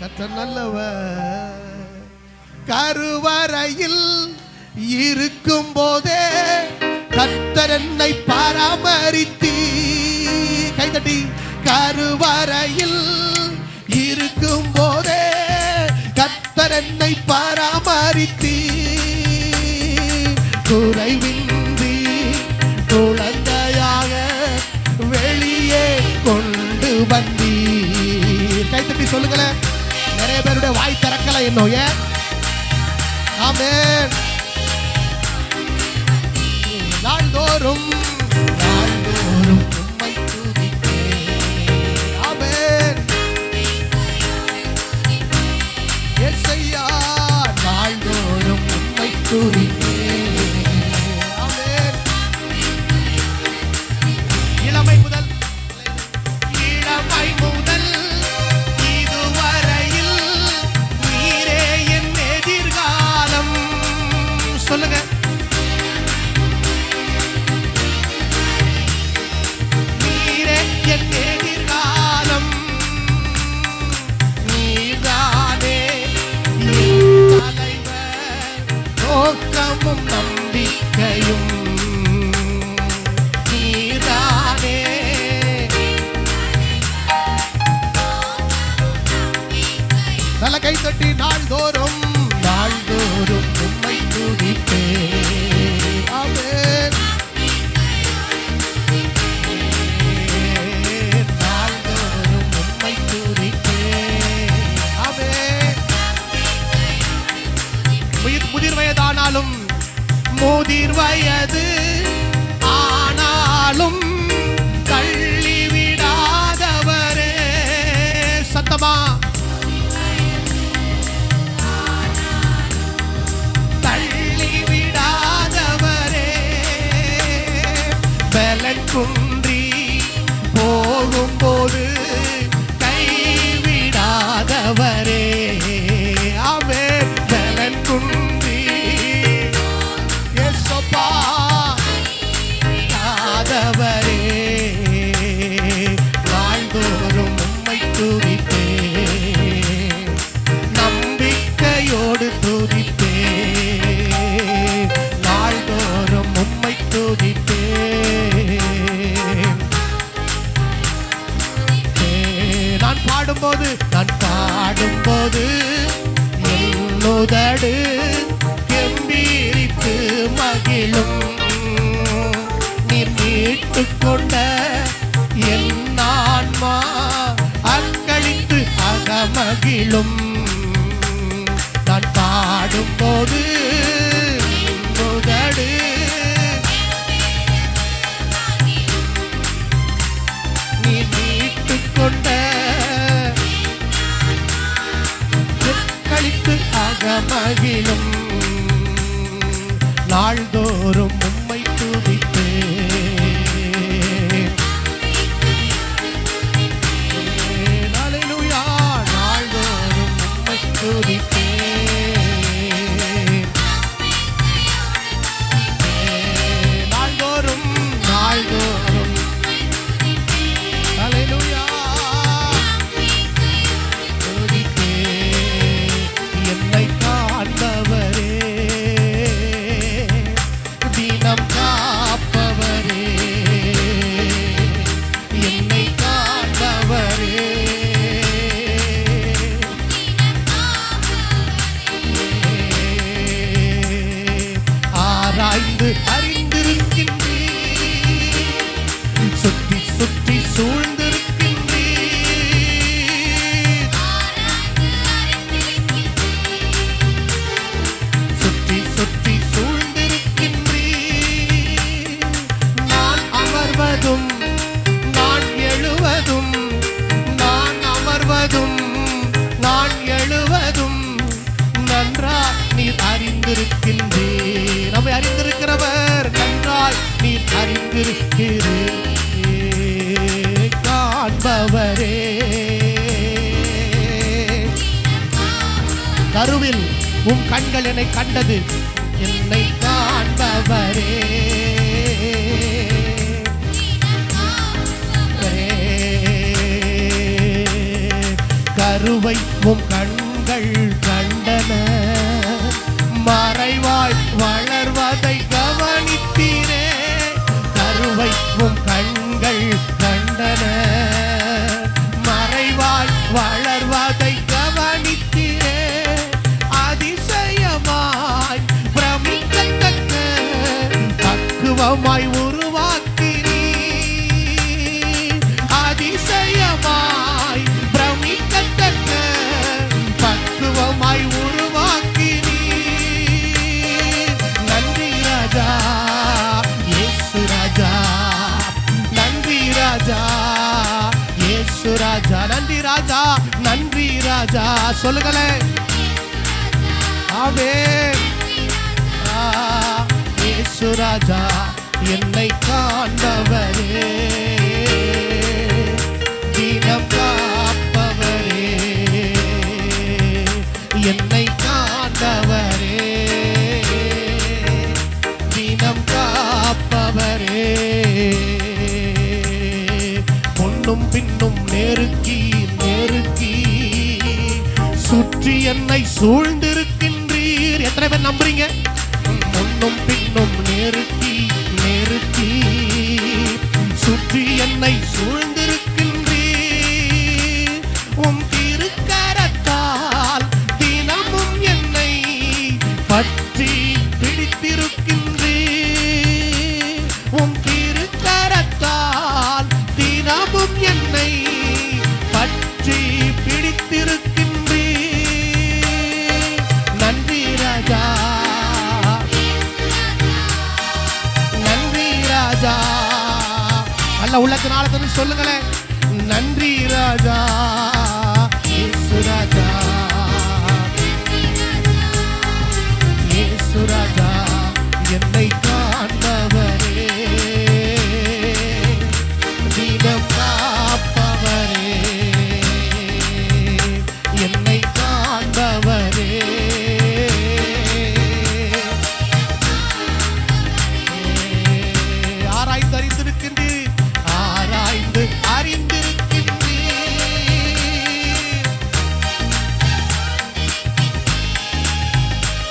கத்த நல்லவ கருவறையில் இருக்கும் போதே கத்தரன்னை பராமரித்தி கைதட்டி கருவறையில் இருக்கும் போதே கத்தரன்னை பராமரித்தி குறைவின்றி குழந்தையாக வெளியே கொண்டு வந்தீ கைத்தட்டி சொல்லுங்களேன். பேருடைய வாய் திறக்கல இன்னும் ஏன் ஆமே நாள்தோறும் Lum அகிலும் காப்பவரே கருவில் உம் கண்கள் என்னை கண்டது என்னை காண்பவரே. கருவை உம் கண்கள் கண்டன மறைவாய் வளர்வதை கவனித்தீரே. கருவை உம் கண் அதிசயமாய் உருவாக்கினீ அதிசயமாய் பிரமிக்கத்தக்க பக்குவமாய் உருவாக்கினீ நன்றி ராஜா இயேசு ராஜா நன்றி ராஜா இயேசு ராஜா நன்றி ராஜா நன்றி ராஜா. சொல்லுங்களேன் ஆவே ஆ, இயேசு ராஜா. என்னை காண்பவரே. தினம் காப்பவரே. என்னை காண்பவரே. தினம் காப்பவரே. பொன்னும் பின்னும் நெருக்கி நெருக்கி சுற்றி என்னை சூழ்ந்திருக்கின்றீர். எத்தனை பேர் நம்புறீங்க? முன்னும் பின்னும் நெருக்கி நெருக்கி சுற்றி என்னை சூழ்ந்திருக்கின்றீர். உம் திருக்கரத்தால் தினமும் என்னை பற்றி பிடித்திருக்கின்றீர். உம் திருக்கரத்தால் தினமும் என்னை பற்றி பிடித்திருக்க நல்ல உள்ளத்தினால சொல்லுங்களேன். நன்றி ராஜா.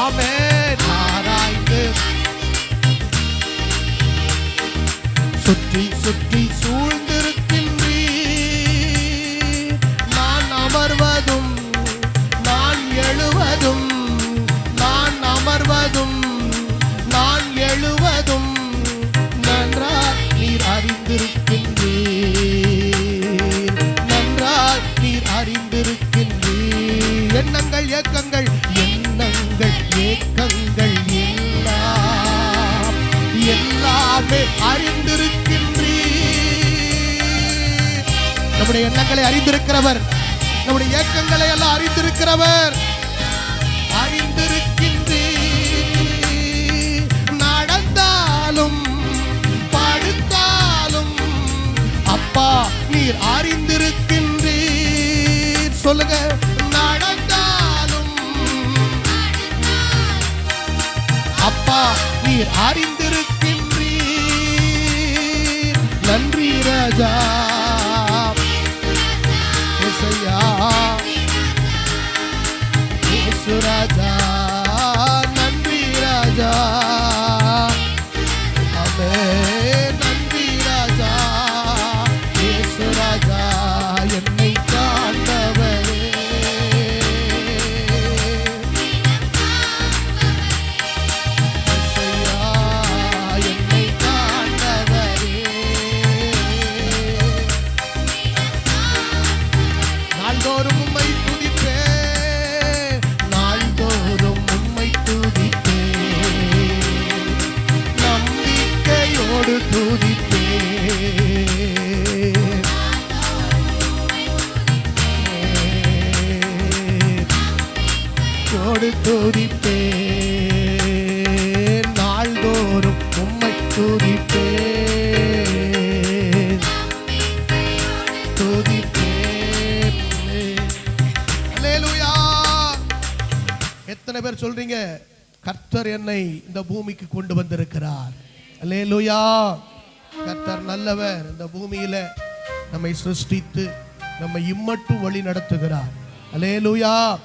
ஆமென். ஆராய்ந்து. சுற்றி சுற்றி சூழ நம்முடைய எண்ணங்களை அறிந்திருக்கிறவர். நம்முடைய ஏக்கங்களை எல்லாம் அறிந்திருக்கிறவர். அறிந்திருக்கின்ற நடந்தாலும் படுத்தாலும் அப்பா நீர் அறிந்திருக்கின்றீர். சொல்லுங்க நடந்தாலும் அப்பா நீர் அறிந்திருக்கின்றீர். நன்றி ராஜா. இயேசு எத்தனை பேர் சொல்றீங்க? கர்த்தர் என்னை இந்த பூமிக்கு கொண்டு வந்திருக்கிறார். அல்லேலூயா. கர்த்தர் நல்லவர். இந்த பூமியில நம்மை சிருஷ்டித்து நம்மை இம்மட்டும் வழி நடத்துகிறார். அல்லேலூயா.